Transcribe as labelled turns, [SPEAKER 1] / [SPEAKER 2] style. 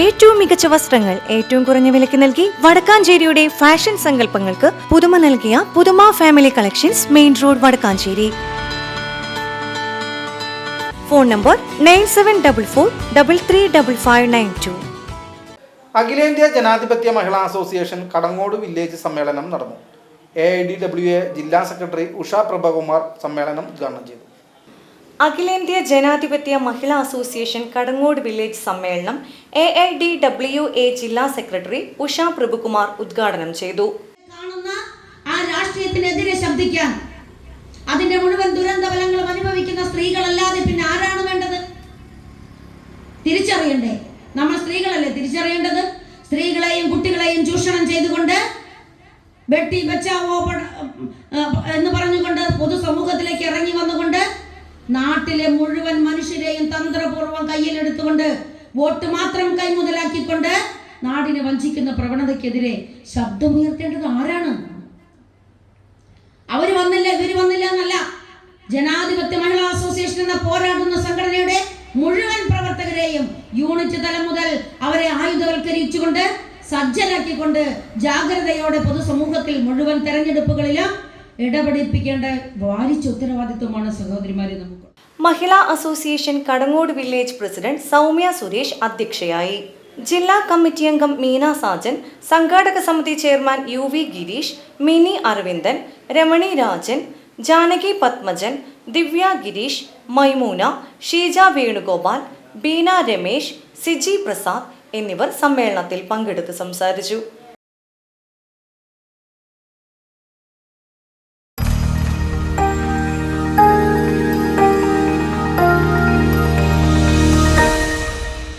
[SPEAKER 1] ഏറ്റവും മികച്ച വസ്ത്രങ്ങൾ ഏറ്റവും കുറഞ്ഞ വിലയ്ക്ക് നൽകി വടക്കാഞ്ചേരിയുടെ ഫാഷൻ സങ്കല്പങ്ങൾക്ക് പുതുമ നൽകിയ പുതുമ family collections main road Vadakkanchery. Phone number nine seven double four double three double five nine two
[SPEAKER 2] അഖിലേന്ത്യാ ജനാധിപത്യ മഹിളാ അസോസിയേഷൻ കടങ്ങോട് വില്ലേജ് സമ്മേളനം നടന്നു. A I D W A ജില്ലാ സെക്രട്ടറി ഉഷ പ്രഭകുമാർ സമ്മേളനം ഉദ്ഘാടനം ചെയ്തു.
[SPEAKER 1] അഖിലേന്ത്യാ ജനാധിപത്യ മഹിളാ അസോസിയേഷൻ കടങ്ങോട് വില്ലേജ് സമ്മേളനം A I D W A ജില്ലാ സെക്രട്ടറി ഉഷ പ്രഭുകുമാർ ഉദ്ഘാടനം ചെയ്തു.
[SPEAKER 3] കാണുന്ന ആ രാഷ്ട്രീയത്തിനെതിരെ ശബ്ദിക്കാൻ അതിന്റെ മുഴുവൻ ദുരന്തഫലങ്ങളും അനുഭവിക്കുന്ന സ്ത്രീകളല്ലാതെ പിന്നെ ആരാണ് വേണ്ടത്? തിരിച്ചറിയണ്ടേ. നമ്മൾ സ്ത്രീകളല്ലേ തിരിച്ചറിയേണ്ടത്? സ്ത്രീകളെയും കുട്ടികളെയും ചൂഷണം ചെയ്തുകൊണ്ട് ബെട്ടി ബച്ചാവോ എന്ന് പറഞ്ഞുകൊണ്ട് നാട്ടിലെ മുഴുവൻ മനുഷ്യരെയും തന്ത്രപൂർവം കയ്യിലെടുത്തുകൊണ്ട് വോട്ട് മാത്രം കൈമുതലാക്കിക്കൊണ്ട് നാടിനെ വഞ്ചിക്കുന്ന പ്രവണതയ്ക്കെതിരെ ശബ്ദമുയർത്തേണ്ടത് ആരാണ്? അവർ വന്നില്ല ഇവർ വന്നില്ല എന്നല്ല. ജനാധിപത്യ മഹിളാ അസോസിയേഷൻ എന്ന പോരാടുന്ന സംഘടനയുടെ മുഴുവൻ പ്രവർത്തകരെയും യൂണിറ്റ് തലം മുതൽ അവരെ ആയുധവൽക്കരിച്ചുകൊണ്ട് സജ്ജരാക്കിക്കൊണ്ട് ജാഗ്രതയോടെ പൊതുസമൂഹത്തിൽ മുഴുവൻ തെരഞ്ഞെടുപ്പുകളിലും ഇടപെടിപ്പിക്കേണ്ട വാരിച്ച ഉത്തരവാദിത്വമാണ് സഹോദരിമാരെ നമുക്ക്.
[SPEAKER 1] മഹിളാ association Kadangode village president Soumya Suresh അധ്യക്ഷയായി. ജില്ലാ കമ്മിറ്റി അംഗം മീന സാജൻ സംഘാടക സമിതി chairman U V Gireesh Mini Aravindan Ramani Rajan Janaki Padmajan Divya Gireesh Maimoona Sheeja Venugopal Beena Ramesh Siji Prasad എന്നിവർ സമ്മേളനത്തിൽ പങ്കെടുത്ത് സംസാരിച്ചു.